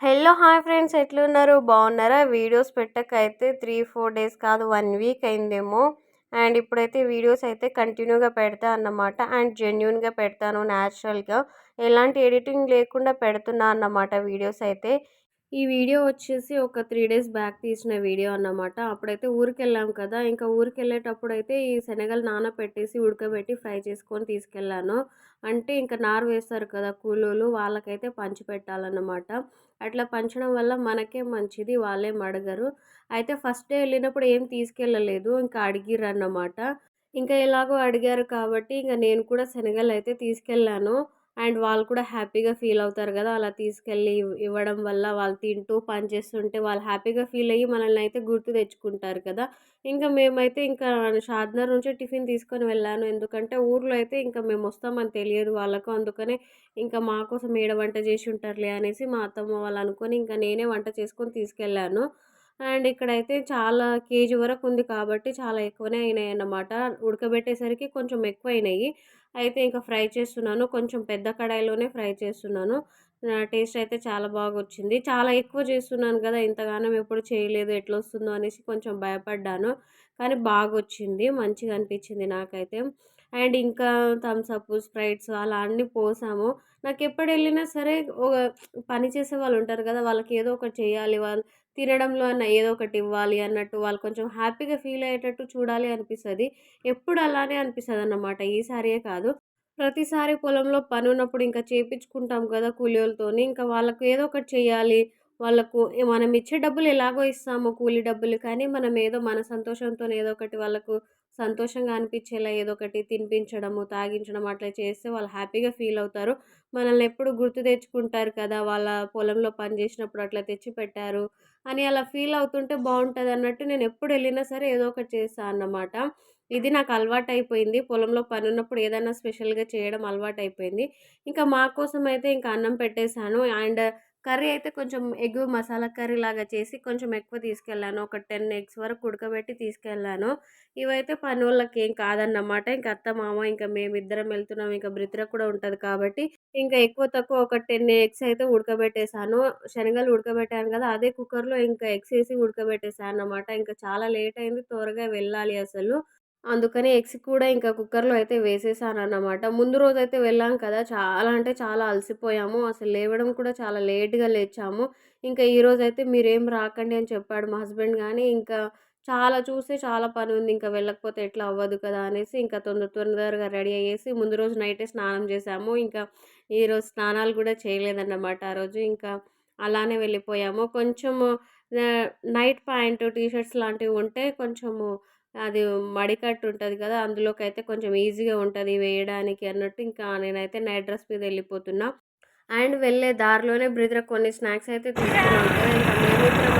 Hello hi friends. ఎట్లున్నారు? బాగున్నారా? Videos పెట్టకైతే త్రీ ఫోర్ డేస్ కాదు వన్ వీక్ అయిందేమో. అండ్ ఇప్పుడైతే వీడియోస్ అయితే కంటిన్యూగా పెడతా అన్నమాట. అండ్ జెన్యున్గా పెడతాను న్యాచురల్గా. ఎలాంటి ఎడిటింగ్ లేకుండా పెడుతున్నా అన్నమాట వీడియోస్ అయితే. ఈ వీడియో వచ్చేసి ఒక త్రీ డేస్ బ్యాక్ తీసిన వీడియో అన్నమాట. అప్పుడైతే ఊరికి వెళ్ళాం కదా. ఇంకా ఊరికి వెళ్ళేటప్పుడు అయితే ఈ శనగలు నానబెట్టేసి ఉడకబెట్టి ఫ్రై చేసుకొని తీసుకెళ్ళాను. అంటే ఇంకా నారు వేస్తారు కదా కూలోళ్ళు వాళ్ళకైతే పంచి పెట్టాలన్నమాట. అట్లా పంచడం వల్ల మనకే మంచిది వాళ్ళేం అడగరు అయితే ఫస్ట్ డే వెళ్ళినప్పుడు ఏం తీసుకెళ్ళలేదు. ఇంకా అడిగిర్రు అన్నమాట ఇంకా ఎలాగో అడిగారు కాబట్టి ఇంకా నేను కూడా శనగలు అయితే తీసుకెళ్ళాను. అండ్ వాళ్ళు కూడా హ్యాపీగా ఫీల్ అవుతారు కదా అలా తీసుకెళ్ళి ఇవ్వడం వల్ల వాళ్ళు తింటూ పని చేస్తుంటే వాళ్ళు హ్యాపీగా ఫీల్ అయ్యి మనల్ని అయితే గుర్తు తెచ్చుకుంటారు కదా. ఇంకా మేమైతే ఇంకా షాద్నర్ నుంచి టిఫిన్ తీసుకొని వెళ్ళాను. ఎందుకంటే ఊర్లో అయితే ఇంకా మేము వస్తామని తెలియదు వాళ్ళకు. అందుకనే ఇంకా మా కోసం ఏడ వంట చేసి ఉంటారులే అనేసి మా అత్తమ్మ వాళ్ళు అనుకొని ఇంకా నేనే వంట చేసుకొని తీసుకెళ్ళాను. అండ్ ఇక్కడైతే చాలా కేజీ వరకు ఉంది కాబట్టి చాలా ఎక్కువనే అయినాయి అన్నమాట ఉడకబెట్టేసరికి కొంచెం ఎక్కువ అయినాయి అయితే ఇంకా ఫ్రై చేస్తున్నాను. కొంచెం పెద్ద కడాయిలోనే ఫ్రై చేస్తున్నాను. టేస్ట్ అయితే చాలా బాగా వచ్చింది చాలా ఎక్కువ చేస్తున్నాను కదా ఇంతగానం ఎప్పుడు చేయలేదు ఎట్లా వస్తుందో అనేసి కొంచెం భయపడ్డాను. కానీ బాగా వచ్చింది మంచిగా అనిపించింది నాకైతే. అండ్ ఇంకా థమ్స్అప్ స్ప్రైట్స్ అలా అన్నీ పోసాము. నాకు ఎప్పుడు వెళ్ళినా సరే ఒక పని చేసే వాళ్ళు ఉంటారు కదా వాళ్ళకి ఏదో ఒకటి చేయాలి. వాళ్ళు తినడంలో అన్న ఏదో ఒకటి ఇవ్వాలి అన్నట్టు వాళ్ళు కొంచెం హ్యాపీగా ఫీల్ అయ్యేటట్టు చూడాలి అనిపిస్తుంది. ఎప్పుడు అలానే అనిపిస్తుంది అన్నమాట ఈసారియే కాదు. ప్రతిసారి పొలంలో పని ఉన్నప్పుడు ఇంకా చేపించుకుంటాం కదా కూలీలతోని. ఇంకా వాళ్ళకు ఏదో ఒకటి చేయాలి వాళ్ళకు మనం ఇచ్చే డబ్బులు ఎలాగో ఇస్తాము కూలీ డబ్బులు. కానీ మనం ఏదో మన సంతోషంతో ఏదో ఒకటి వాళ్ళకు సంతోషంగా అనిపించేలా ఏదో ఒకటి తినిపించడము తాగించడం అట్లా చేస్తే వాళ్ళు హ్యాపీగా ఫీల్ అవుతారు. మనల్ని ఎప్పుడు గుర్తు తెచ్చుకుంటారు కదా వాళ్ళ పొలంలో పని చేసినప్పుడు అట్లా తెచ్చి పెట్టారు అని అలా ఫీల్ అవుతుంటే బాగుంటుంది అన్నట్టు నేను ఎప్పుడు వెళ్ళినా సరే ఏదో ఒకటి చేస్తాను అన్నమాట. ఇది నాకు అలవాటు అయిపోయింది పొలంలో పని ఉన్నప్పుడు ఏదైనా స్పెషల్గా చేయడం అలవాటు అయిపోయింది ఇంకా మా కోసం అయితే ఇంకా అన్నం పెట్టేశాను. అండ్ కర్రీ అయితే కొంచెం ఎగ్ మసాలా కర్రీ లాగా చేసి కొంచెం ఎక్కువ తీసుకెళ్ళాను. ఒక టెన్ ఎగ్స్ వరకు ఉడకబెట్టి తీసుకెళ్ళాను. ఇవైతే పని వాళ్ళకి ఏం కాదన్నమాట. ఇంకా అత్త మామ ఇంకా మేమిద్దరం వెళ్తున్నాం. ఇంకా బ్రిత్ర కూడా ఉంటుంది కాబట్టి ఇంకా ఎక్కువ తక్కువ ఒక టెన్ ఎగ్స్ అయితే ఉడకబెట్టేశాను. శనగలు ఉడకబెట్టాను కదా అదే కుక్కర్లో ఇంకా ఎగ్స్ వేసి ఉడకబెట్టేశాను అనమాట ఇంకా చాలా లేట్ అయింది త్వరగా వెళ్ళాలి అసలు. అందుకని ఎగ్స్ కూడా ఇంకా కుక్కర్లో అయితే వేసేసాను అన్నమాట ముందు రోజు అయితే వెళ్ళాం కదా చాలా అంటే చాలా అలసిపోయాము. అసలు లేవడం కూడా చాలా లేట్గా లేచాము. ఇంకా ఈరోజు అయితే మీరేం రాకండి అని చెప్పాడు మా హస్బెండ్ కానీ ఇంకా చాలా చూస్తే చాలా పని ఉంది ఇంకా వెళ్ళకపోతే ఎట్లా అవ్వదు కదా అనేసి ఇంకా తొందర తొందరగా రెడీ అయ్యేసి ముందు రోజు నైటే స్నానం చేసాము. ఇంకా ఈరోజు స్నానాలు కూడా చేయలేదన్నమాట ఆ రోజు. ఇంకా అలానే వెళ్ళిపోయాము. కొంచెము నైట్ ప్యాంటు టీషర్ట్స్ లాంటివి ఉంటే కొంచెము అది మడికట్టు ఉంటుంది కదా అందులోకి అయితే కొంచెం ఈజీగా ఉంటుంది వేయడానికి అన్నట్టు. ఇంకా నేనైతే నైట్ డ్రెస్ మీద వెళ్ళిపోతున్నా. అండ్ వెళ్ళే దారిలోనే బ్రిదర్ కొన్ని స్నాక్స్ అయితే తీసుకున్నాం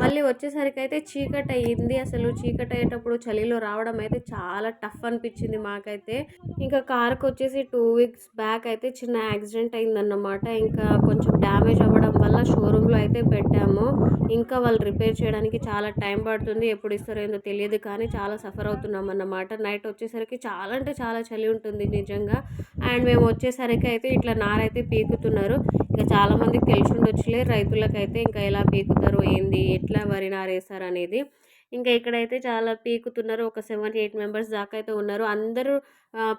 మళ్ళీ వచ్చేసరికి అయితే చీకటి అయ్యింది అసలు చీకటి అయ్యేటప్పుడు చలిలో రావడం అయితే చాలా టఫ్ అనిపించింది మాకైతే. ఇంకా కార్కి వచ్చేసి టూ వీక్స్ బ్యాక్ అయితే చిన్న యాక్సిడెంట్ అయిందన్నమాట. ఇంకా కొంచెం డ్యామేజ్ అవ్వడం షోరూంలో అయితే పెట్టాము. ఇంకా వాళ్ళు రిపేర్ చేయడానికి చాలా టైం పడుతుంది ఎప్పుడు ఇస్తారో ఏందో తెలియదు కానీ చాలా సఫర్ అవుతున్నాం అన్నమాట. నైట్ వచ్చేసరికి చాలా అంటే చాలా చలి ఉంటుంది నిజంగా. అండ్ మేము వచ్చేసరికి అయితే ఇట్లా నారైతే పీకుతున్నారు. ఇంకా చాలామందికి తెలిసి ఉండొచ్చులే రైతులకైతే ఇంకా ఎలా పీకుతారు ఏంది ఎట్లా వరి నారేస్తారు అనేది ఇంకా ఇక్కడైతే చాలా పీకుతున్నారు ఒక సెవెన్ ఎయిట్ మెంబర్స్ దాకా అయితే ఉన్నారు. అందరూ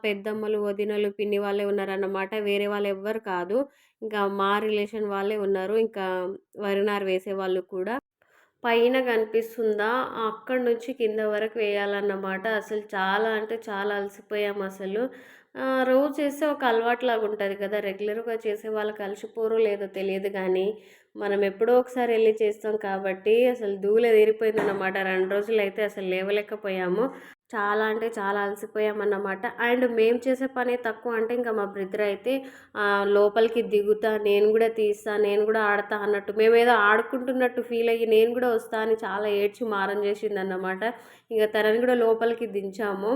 పెద్దమ్మలు వదినలు పిన్ని వాళ్ళే ఉన్నారన్నమాట. వేరే వాళ్ళు ఎవ్వరు కాదు. ఇంకా మా రిలేషన్ వాళ్ళే ఉన్నారు. ఇంకా వరినారు వేసే వాళ్ళు కూడా. పైన కనిపిస్తుందా? అక్కడి నుంచి కింద వరకు వేయాలన్నమాట. అసలు చాలా అంటే చాలా అలసిపోయాం అసలు. రోజు చేస్తే ఒక అలవాటులాగా ఉంటుంది కదా. రెగ్యులర్గా చేసే వాళ్ళకి అలసిపోరో లేదో తెలియదు కానీ మనం ఎప్పుడో ఒకసారి వెళ్ళి చేస్తాం కాబట్టి అసలు దూల తీరిపోయిందన్నమాట రెండు రోజులు అయితే అసలు లేవలేకపోయాము. చాలా అంటే చాలా అలసిపోయామన్నమాట. అండ్ మేము చేసే పని తక్కువ అంటే ఇంకా మా బ్రదర్ అయితే లోపలికి దిగుతా నేను కూడా తీస్తా నేను కూడా ఆడతా అన్నట్టు. మేమేదో ఆడుకుంటున్నట్టు ఫీల్ అయ్యి నేను కూడా వస్తా అని చాలా ఏడ్చి మారం చేసింది అన్నమాట ఇంకా తనని కూడా లోపలికి దించాము.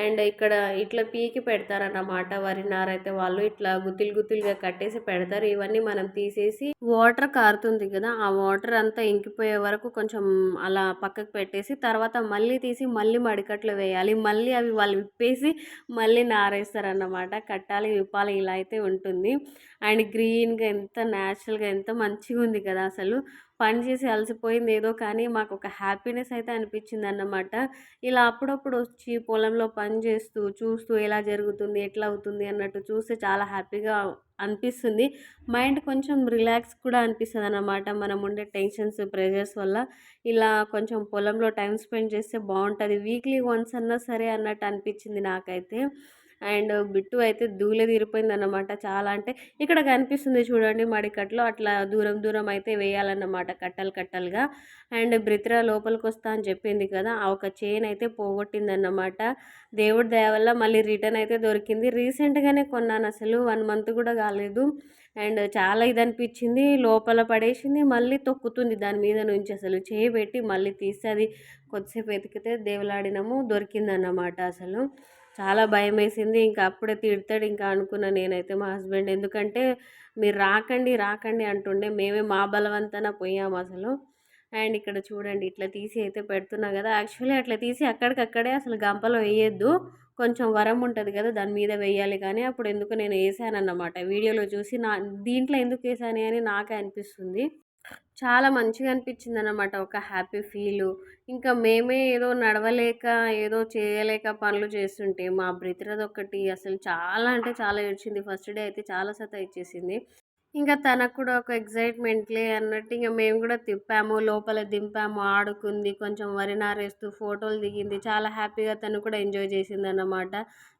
అండ్ ఇక్కడ ఇట్లా పీకి పెడతారన్నమాట వరి నారైతే వాళ్ళు. ఇట్లా గుత్తిలు గుత్తిలుగా కట్టేసి పెడతారు. ఇవన్నీ మనం తీసేసి వాటర్ కారుతుంది కదా ఆ వాటర్ అంతా ఇంకిపోయే వరకు కొంచెం అలా పక్కకు పెట్టేసి తర్వాత మళ్ళీ తీసి మళ్ళీ మడికట్లు వేయాలి. మళ్ళీ అవి వాళ్ళు విప్పేసి మళ్ళీ నారేస్తారన్నమాట. కట్టాలి విప్పాలి ఇలా అయితే ఉంటుంది. అండ్ గ్రీన్గా ఎంత న్యాచురల్గా ఎంత మంచిగా ఉంది కదా అసలు. పని చేసి అలసిపోయింది ఏదో కానీ మాకు ఒక హ్యాపీనెస్ అయితే అనిపించింది అన్నమాట ఇలా అప్పుడప్పుడు వచ్చి పొలంలో పని చేస్తూ చూస్తూ ఎలా జరుగుతుంది ఎట్లా అవుతుంది అన్నట్టు చూస్తే చాలా హ్యాపీగా అనిపిస్తుంది. మైండ్ కొంచెం రిలాక్స్ కూడా అనిపిస్తుంది అన్నమాట మనం ఉండే టెన్షన్స్ ప్రెషర్స్ వల్ల ఇలా కొంచెం పొలంలో టైం స్పెండ్ చేస్తే బాగుంటుంది వీక్లీ వన్స్ అన్నా సరే అన్నట్టు అనిపించింది నాకైతే. అండ్ బిట్టు అయితే దూలే తీరిపోయింది అన్నమాట చాలా అంటే ఇక్కడ కనిపిస్తుంది చూడండి మడికట్లో. అట్లా దూరం దూరం అయితే వేయాలన్నమాట కట్టలు కట్టలుగా. అండ్ బ్రిత్ర లోపలికి వస్తా అని చెప్పింది కదా ఆ ఒక చైన్ అయితే పోగొట్టింది అన్నమాట దేవుడి దయ వల్ల మళ్ళీ రిటర్న్ అయితే దొరికింది. రీసెంట్గానే కొన్నాను అసలు వన్ మంత్ కూడా కాలేదు. అండ్ చాలా ఇది అనిపించింది లోపల పడేసింది మళ్ళీ తొక్కుతుంది దాని మీద నుంచి అసలు. చేయి పెట్టి మళ్ళీ తీస్తే అది కొద్దిసేపు వెతికితే దేవులాడినము దొరికిందన్నమాట అసలు. చాలా భయం వేసింది ఇంకా అప్పుడే తిడతాడు. ఇంకా అనుకున్నా నేనైతే మా హస్బెండ్. ఎందుకంటే మీరు రాకండి రాకండి అంటుండే. మేమే మా బలవంతన పోయాము అసలు. అండ్ ఇక్కడ చూడండి ఇట్లా తీసి అయితే పెడుతున్నా కదా. యాక్చువల్లీ అట్లా తీసి అక్కడికక్కడే అసలు గంపలో వేయొద్దు. కొంచెం వరం ఉంటుంది కదా దాని మీద వేయాలి కానీ అప్పుడు ఎందుకు నేను వేసాను అన్నమాట వీడియోలో చూసి నా దీంట్లో ఎందుకు వేసాను అని నాకే అనిపిస్తుంది. చాలా మంచిగా అనిపించింది అనమాట ఒక హ్యాపీ ఫీలు. ఇంకా మేమే ఏదో నడవలేక ఏదో చేయలేక పనులు చేస్తుంటే మా బ్రదర్ ఒకటి అసలు చాలా అంటే చాలా ఏడ్చింది. ఫస్ట్ డే అయితే చాలా సత ఇచ్చేసింది ఇంకా తనకు కూడా ఒక ఎగ్జైట్మెంట్లే అన్నట్టు ఇంకా మేము కూడా తిప్పాము లోపల దింపాము ఆడుకుంది కొంచెం వరి నారేస్తూ ఫోటోలు దిగింది. చాలా హ్యాపీగా తను కూడా ఎంజాయ్ చేసింది అన్నమాట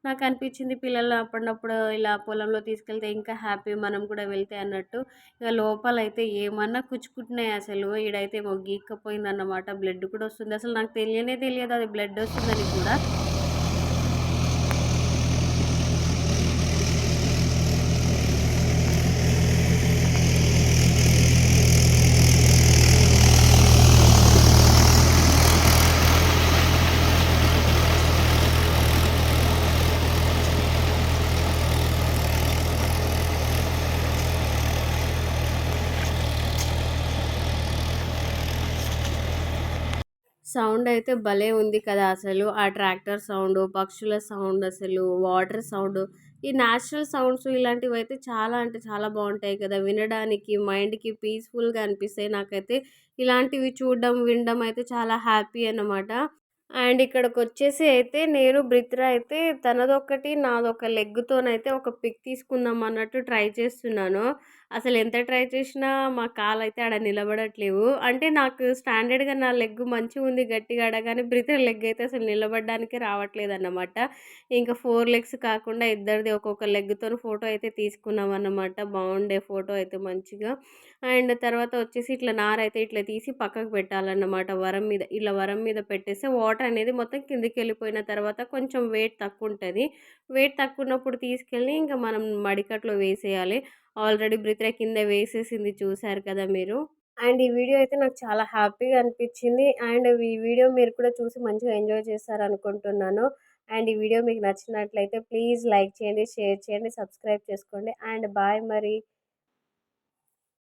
నాకు అనిపించింది పిల్లలు అప్పుడప్పుడు ఇలా పొలంలో తీసుకెళ్తే ఇంకా హ్యాపీ మనం కూడా వెళ్తే అన్నట్టు. ఇక లోపల అయితే ఏమన్నా కుచ్చుకుంటున్నాయి అసలు. ఈడైతే గీక్కపోయింది అన్నమాట బ్లడ్ కూడా వస్తుంది. అసలు నాకు తెలియనే తెలియదు అది బ్లడ్ వస్తుందని కూడా. సౌండ్ అయితే భలే ఉంది కదా అసలు. ఆ ట్రాక్టర్ సౌండ్ పక్షుల సౌండ్ అసలు వాటర్ సౌండ్ ఈ న్యాచురల్ సౌండ్స్ ఇలాంటివి అయితే చాలా అంటే చాలా బాగుంటాయి కదా. వినడానికి మైండ్కి పీస్ఫుల్గా అనిపిస్తాయి. నాకైతే ఇలాంటివి చూడడం వినడం అయితే చాలా హ్యాపీ అన్నమాట. అండ్ ఇక్కడికి వచ్చేసి అయితే నేను బ్రిత్ర అయితే తనదొక్కటి నాదొక లెగ్తోనైతే ఒక పిక్ తీసుకుందాం అన్నట్టు ట్రై చేస్తున్నాను. అసలు ఎంత ట్రై చేసినా మా కాలు అయితే ఆడ నిలబడట్లేవు. అంటే నాకు స్టాండర్డ్గా నా లెగ్ మంచిగా ఉంది గట్టిగా ఆడ బ్రిత్ర లెగ్ అయితే అసలు నిలబడడానికి రావట్లేదు అన్నమాట ఇంకా ఫోర్ లెగ్స్ కాకుండా ఇద్దరిది ఒక్కొక్క లెగ్తో ఫోటో అయితే తీసుకున్నాం అన్నమాట. బాగుండే ఫోటో అయితే మంచిగా. అండ్ తర్వాత వచ్చేసి ఇట్లా నారైతే ఇట్లా తీసి పక్కకు పెట్టాలన్నమాట వరం మీద ఇలా వరం మీద పెట్టేస్తే వాటర్ అనేది మొత్తం కిందికి వెళ్ళిపోయిన తర్వాత కొంచెం వెయిట్ తక్కువ ఉంటుంది వెయిట్ తక్కువ ఉన్నప్పుడు తీసుకెళ్ళి ఇంకా మనం మడికట్లో వేసేయాలి. ఆల్రెడీ బ్రిత్ర కింద వేసేసింది చూసారు కదా మీరు. అండ్ ఈ వీడియో అయితే నాకు చాలా హ్యాపీగా అనిపించింది. అండ్ ఈ వీడియో మీరు కూడా చూసి మంచిగా ఎంజాయ్ చేస్తారు అనుకుంటున్నాను అండ్ ఈ వీడియో మీకు నచ్చినట్లయితే ప్లీజ్ లైక్ చేయండి షేర్ చేయండి సబ్స్క్రైబ్ చేసుకోండి. అండ్ బాయ్ మరి.